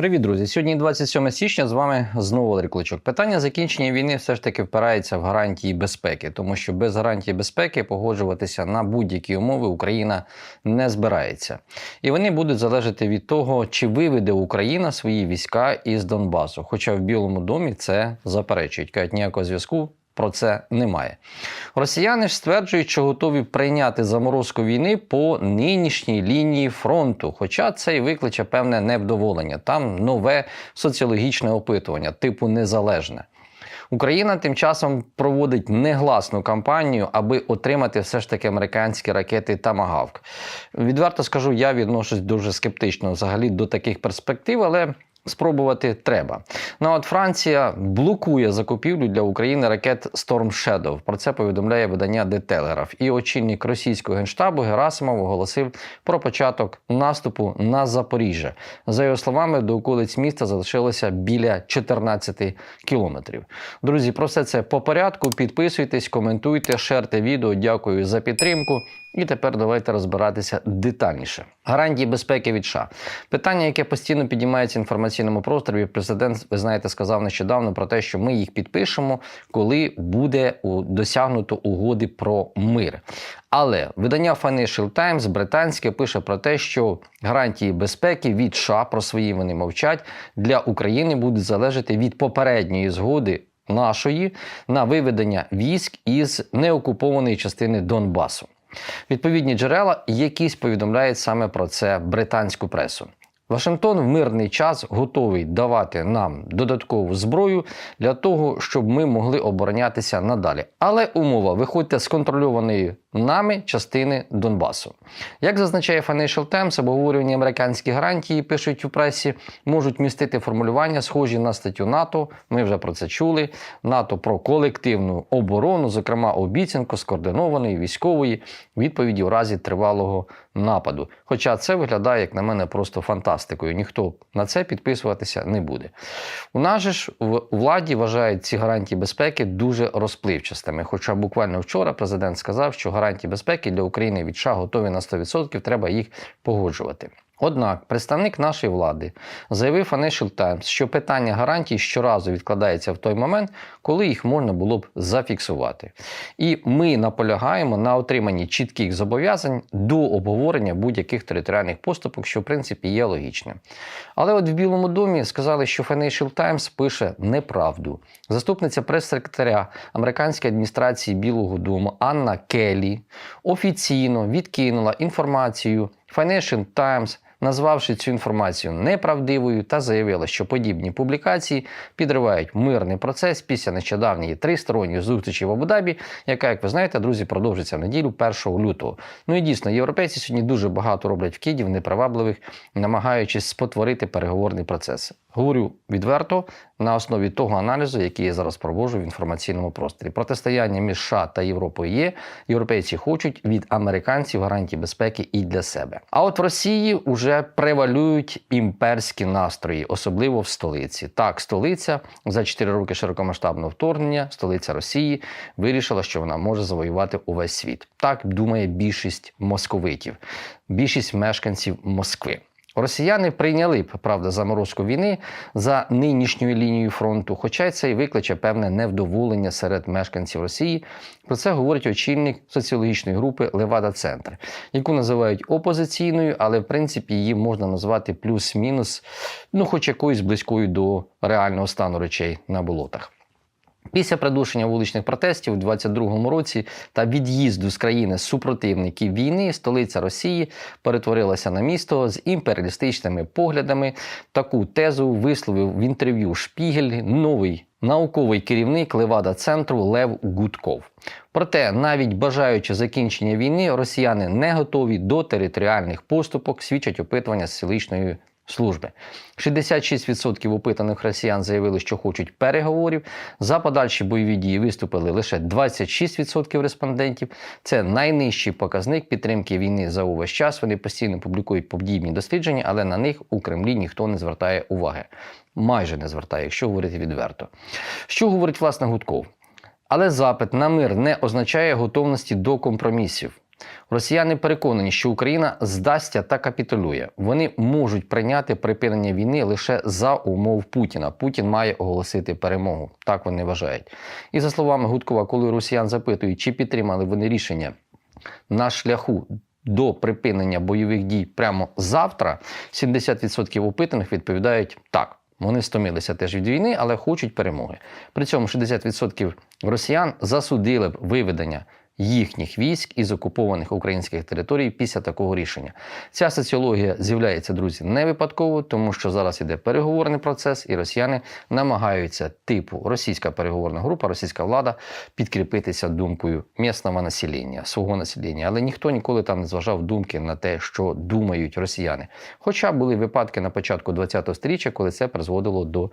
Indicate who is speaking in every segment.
Speaker 1: Привіт, друзі! Сьогодні 27 січня. З вами знову Валерій Кличок. Питання закінчення війни все ж таки впирається в гарантії безпеки, тому що без гарантії безпеки погоджуватися на будь-які умови Україна не збирається. І вони будуть залежати від того, чи виведе Україна свої війська із Донбасу. Хоча в Білому домі це заперечують. Кажуть, ніякого зв'язку. Про це немає. Росіяни ж стверджують, що готові прийняти заморозку війни по нинішній лінії фронту. Хоча це і викличе певне невдоволення. Там нове соціологічне опитування, типу незалежне. Україна тим часом проводить негласну кампанію, аби отримати все ж таки американські ракети Тамагавк. Відверто скажу, я відношусь дуже скептично взагалі до таких перспектив, але спробувати треба. Ну от Франція блокує закупівлю для України ракет Storm Shadow. Про це повідомляє видання The Telegraph. І очільник російського генштабу Герасимов оголосив про початок наступу на Запоріжжя. За його словами, до околиць міста залишилося біля 14 кілометрів. Друзі, про все це по порядку. Підписуйтесь, коментуйте, шерте відео. Дякую за підтримку. І тепер давайте розбиратися детальніше. Гарантії безпеки від США. Питання, яке постійно підіймається в інформаційному просторі. Президент, ви знаєте, сказав нещодавно про те, що ми їх підпишемо, коли буде досягнуто угоди про мир. Але видання Financial Times британське пише про те, що гарантії безпеки від США про свої вони мовчать для України будуть залежати від попередньої згоди нашої на виведення військ із неокупованої частини Донбасу. Відповідні джерела якісь повідомляють саме про це британську пресу. Вашингтон в мирний час готовий давати нам додаткову зброю для того, щоб ми могли оборонятися надалі. Але умова виходьте з контрольованої нами частини Донбасу. Як зазначає Financial Times, обговорювані американські гарантії пишуть у пресі, можуть містити формулювання, схожі на статтю НАТО. Ми вже про це чули. НАТО про колективну оборону, зокрема обіцянку скоординованої військової відповіді у разі тривалого нападу. Хоча це виглядає, як на мене, просто фантастикою. Ніхто на це підписуватися не буде. У нас же ж в владі вважають ці гарантії безпеки дуже розпливчастими. Хоча буквально вчора президент сказав, що гарантії безпеки для України від США готові на 100%, треба їх погоджувати. Однак представник нашої влади заявив Financial Times, що питання гарантій щоразу відкладається в той момент, коли їх можна було б зафіксувати. І ми наполягаємо на отриманні чітких зобов'язань до обговорення будь-яких територіальних поступок, що в принципі є логічним. Але от в Білому домі сказали, що Financial Times пише неправду. Заступниця прес-секретаря американської адміністрації Білого Дому Анна Келлі офіційно відкинула інформацію Financial Times, назвавши цю інформацію неправдивою, та заявила, що подібні публікації підривають мирний процес після нещодавньої тристоронньої зустрічі в Абу-Дабі, яка, як ви знаєте, друзі, продовжиться в неділю 1 лютого. Ну і дійсно, європейці сьогодні дуже багато роблять вкидів непривабливих, намагаючись спотворити переговорний процес. Говорю відверто на основі того аналізу, який я зараз проводжу в інформаційному просторі. Протистояння між США та Європою є. Європейці хочуть від американців гарантій безпеки і для себе. А от в Росії вже превалюють імперські настрої, особливо в столиці. Так, столиця за 4 роки широкомасштабного вторгнення, столиця Росії вирішила, що вона може завоювати увесь світ. Так думає більшість московитів, більшість мешканців Москви. Росіяни прийняли б правда заморозку війни за нинішньою лінією фронту, хоча це і викличе певне невдоволення серед мешканців Росії. Про це говорить очільник соціологічної групи Левада Центр, яку називають опозиційною, але в принципі її можна назвати плюс-мінус, ну хоч якоюсь близькою до реального стану речей на болотах. Після придушення вуличних протестів у 22-му році та від'їзду з країни супротивників війни столиця Росії перетворилася на місто з імперіалістичними поглядами. Таку тезу висловив в інтерв'ю Шпігель новий науковий керівник Левада центру Лев Гудков. Проте, навіть бажаючи закінчення війни, росіяни не готові до територіальних поступок, свідчать опитування з селищної служби. 66% опитаних росіян заявили, що хочуть переговорів. За подальші бойові дії виступили лише 26% респондентів. Це найнижчий показник підтримки війни за увесь час. Вони постійно публікують подібні дослідження, але на них у Кремлі ніхто не звертає уваги. Майже не звертає, якщо говорити відверто. Що говорить власне Гудков? Але запит на мир не означає готовності до компромісів. Росіяни переконані, що Україна здасться та капітулює. Вони можуть прийняти припинення війни лише за умов Путіна. Путін має оголосити перемогу. Так вони вважають. І за словами Гудкова, коли росіян запитують, чи підтримали вони рішення на шляху. До припинення бойових дій прямо завтра 70% опитаних відповідають так. Вони стомилися теж від війни, але хочуть перемоги. При цьому 60% росіян засудили б виведення їхніх військ із окупованих українських територій після такого рішення. Ця соціологія з'являється, друзі, не випадково, тому що зараз іде переговорний процес, і росіяни намагаються, типу російська переговорна група, російська влада, підкріпитися думкою місцевого населення, свого населення. Але ніхто ніколи там не зважав думки на те, що думають росіяни. Хоча були випадки на початку ХХ століття, коли це призводило до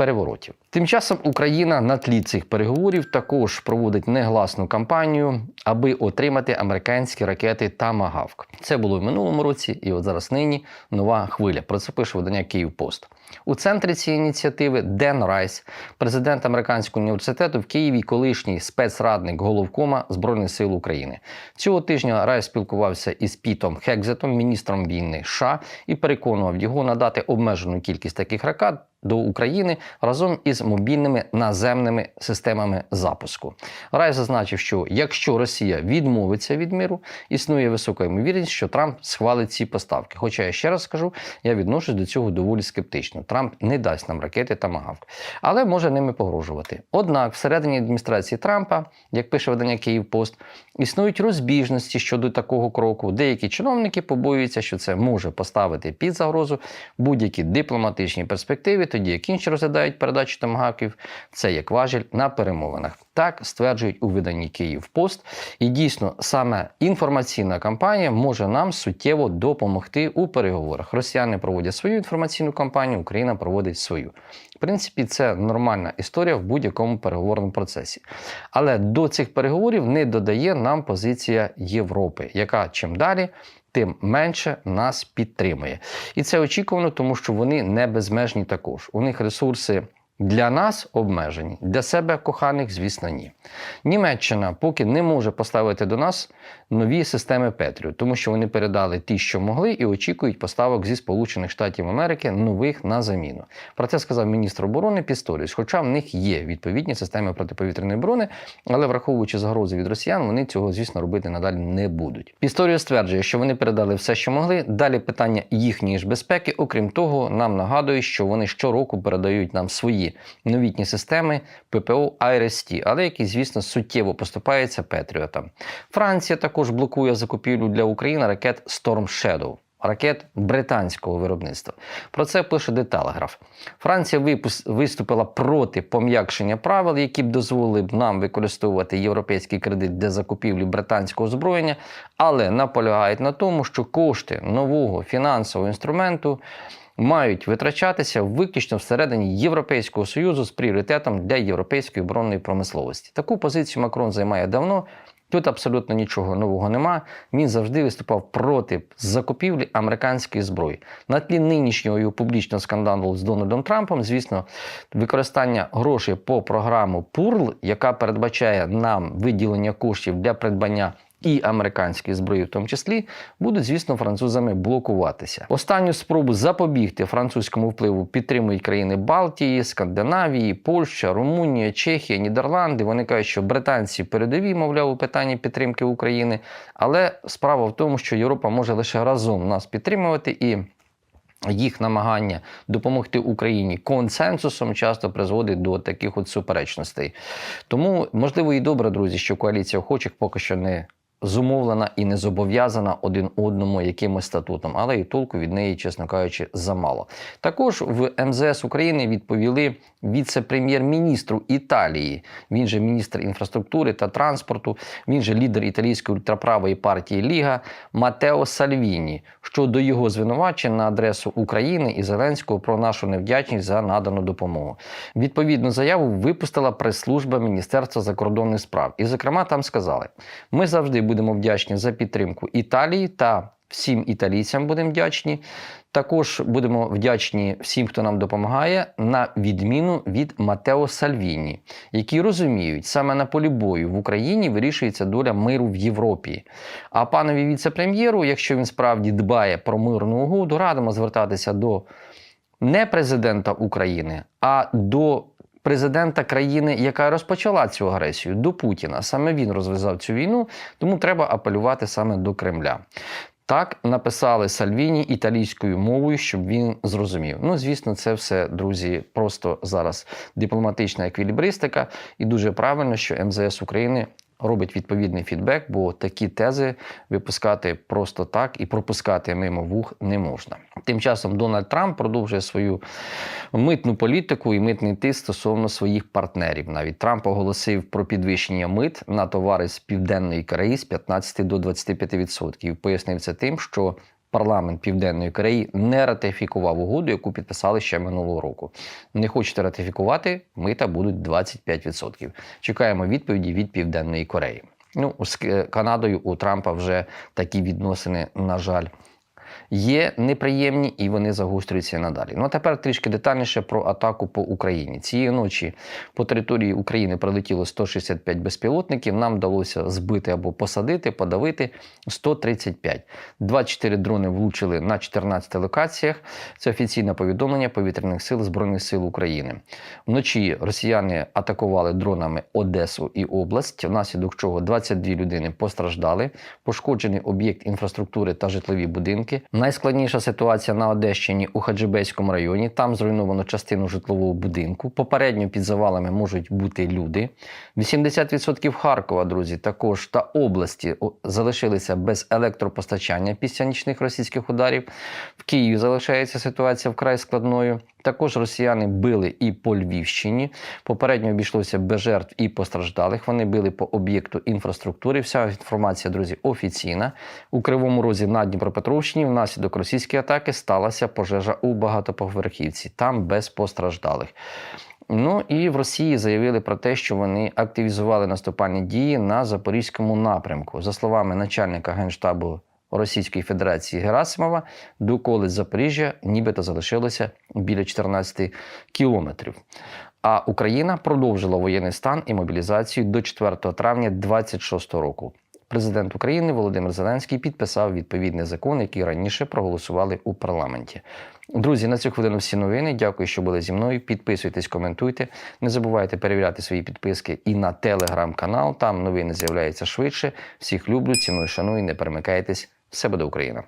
Speaker 1: переворотів. Тим часом Україна на тлі цих переговорів також проводить негласну кампанію, аби отримати американські ракети Тамагавк. Це було в минулому році, і от зараз нині нова хвиля. Про це пише видання Київпост. У центрі цієї ініціативи Ден Райс, президент американського університету в Києві, колишній спецрадник головкома Збройних сил України. Цього тижня Райс спілкувався із Пітом Хекзетом, міністром війни США, і переконував його надати обмежену кількість таких ракет до України разом із мобільними наземними системами запуску. Рай зазначив, що якщо Росія відмовиться від миру, існує висока ймовірність, що Трамп схвалить ці поставки. Хоча я ще раз скажу, я відношусь до цього доволі скептично. Трамп не дасть нам ракети та магавк, але може ними погрожувати. Однак, всередині адміністрації Трампа, як пише видання Київпост, існують розбіжності щодо такого кроку. Деякі чиновники побоюються, що це може поставити під загрозу будь-які дипломатичні перспективи тоді як інші розглядають передачу томагавків, це як важіль на перемовинах. Так стверджують у виданні Київпост. І дійсно саме інформаційна кампанія може нам суттєво допомогти у переговорах. Росіяни проводять свою інформаційну кампанію, Україна проводить свою. В принципі, це нормальна історія в будь-якому переговорному процесі. Але до цих переговорів не додає нам позиція Європи, яка чим далі тим менше нас підтримує. І це очікувано, тому що вони не безмежні також. У них ресурси. Для нас обмежені, для себе коханих, звісно, ні. Німеччина поки не може поставити до нас нові системи Петріо, тому що вони передали ті, що могли, і очікують поставок зі Сполучених Штатів Америки нових на заміну. Про це сказав міністр оборони Пісторіус. Хоча в них є відповідні системи протиповітряної оборони, але враховуючи загрози від росіян, вони цього, звісно, робити надалі не будуть. Пісторіус стверджує, що вони передали все, що могли. Далі питання їхньої ж безпеки. Окрім того, нам нагадують, що вони щороку передають нам свої новітні системи ППО IRST, але які, звісно, суттєво поступаються Петріотам. Франція також блокує закупівлю для України ракет Storm Shadow. Ракет британського виробництва. Про це пише Telegraph. Франція виступила проти пом'якшення правил, які б дозволили б нам використовувати європейський кредит для закупівлі британського озброєння, але наполягають на тому, що кошти нового фінансового інструменту мають витрачатися виключно всередині Європейського союзу з пріоритетом для європейської оборонної промисловості. Таку позицію Макрон займає давно. Тут абсолютно нічого нового нема. Він завжди виступав проти закупівлі американської зброї. На тлі нинішнього його публічного скандалу з Дональдом Трампом, звісно, використання грошей по програму ПУРЛ, яка передбачає нам виділення коштів для придбання і американської зброї, в тому числі, будуть, звісно, французами блокуватися. Останню спробу запобігти французькому впливу підтримують країни Балтії, Скандинавії, Польща, Румунія, Чехія, Нідерланди. Вони кажуть, що британці передові, мовляв, у питанні підтримки України. Але справа в тому, що Європа може лише разом нас підтримувати і. Їх намагання допомогти Україні консенсусом часто призводить до таких от суперечностей. Тому, можливо, і добре, друзі, що коаліція охочих поки що не зумовлена і не зобов'язана один одному якимось статутом, але і толку від неї, чесно кажучи, замало. Також в МЗС України відповіли віце-прем'єр-міністру Італії. Він же міністр інфраструктури та транспорту. Він же лідер італійської ультраправої партії Ліга Матео Сальвіні щодо його звинувачень на адресу України і Зеленського про нашу невдячність за надану допомогу. Відповідну заяву випустила прес-служба Міністерства закордонних справ. І, зокрема, там сказали: ми завжди будемо вдячні за підтримку Італії та всім італійцям будемо вдячні. Також будемо вдячні всім, хто нам допомагає, на відміну від Матео Сальвіні, які розуміють, саме на полі бою в Україні вирішується доля миру в Європі. А панові віце-прем'єру, якщо він справді дбає про мирну угоду, радимо звертатися до не президента України, а до президента країни, яка розпочала цю агресію, до Путіна. Саме він розв'язав цю війну, тому треба апелювати саме до Кремля. Так написали Сальвіні італійською мовою, щоб він зрозумів. Ну, звісно, це все, друзі, просто зараз дипломатична еквілібристика, і дуже правильно, що МЗС України робить відповідний фідбек, бо такі тези випускати просто так і пропускати мимо вух не можна. Тим часом Дональд Трамп продовжує свою митну політику і митний тиск стосовно своїх партнерів. Навіть Трамп оголосив про підвищення мит на товари з південної Кореї з 15 до 25%. Пояснив це тим, що Парламент Південної Кореї не ратифікував угоду, яку підписали ще минулого року. Не хочете ратифікувати, мита будуть 25%. Чекаємо відповіді від Південної Кореї. Ну, з Канадою у Трампа вже такі відносини, на жаль, є неприємні і вони загострюються надалі. Ну а тепер трішки детальніше про атаку по Україні. Цієї ночі по території України прилетіло 165 безпілотників. Нам вдалося збити або посадити, подавити 135. 24 дрони влучили на 14 локаціях. Це офіційне повідомлення повітряних сил Збройних сил України. Вночі росіяни атакували дронами Одесу і область, внаслідок чого 22 людини постраждали, пошкоджений об'єкт інфраструктури та житлові будинки. Найскладніша ситуація на Одещині у Хаджибейському районі. Там зруйновано частину житлового будинку. Попередньо під завалами можуть бути люди. 80% Харкова, друзі, також та області залишилися без електропостачання після нічних російських ударів. В Києві залишається ситуація вкрай складною. Також росіяни били і по Львівщині. Попередньо обійшлося без жертв і постраждалих. Вони били по об'єкту інфраструктури. Вся інформація, друзі, офіційна. У Кривому Розі на Дніпропетровщині внаслідок російської атаки сталася пожежа у багатоповерхівці. Там без постраждалих. Ну і в Росії заявили про те, що вони активізували наступальні дії на запорізькому напрямку. За словами начальника генштабу Російської Федерації Герасимова, до околиць Запоріжжя нібито залишилося біля 14 кілометрів. А Україна продовжила воєнний стан і мобілізацію до 4 травня 2026 року. Президент України Володимир Зеленський підписав відповідний закон, який раніше проголосували у парламенті. Друзі, на цю хвилину всі новини. Дякую, що були зі мною. Підписуйтесь, коментуйте. Не забувайте перевіряти свої підписки і на телеграм-канал. Там новини з'являються швидше. Всіх люблю, ціную, шаную. Не перемикайтесь. Все буде Україна!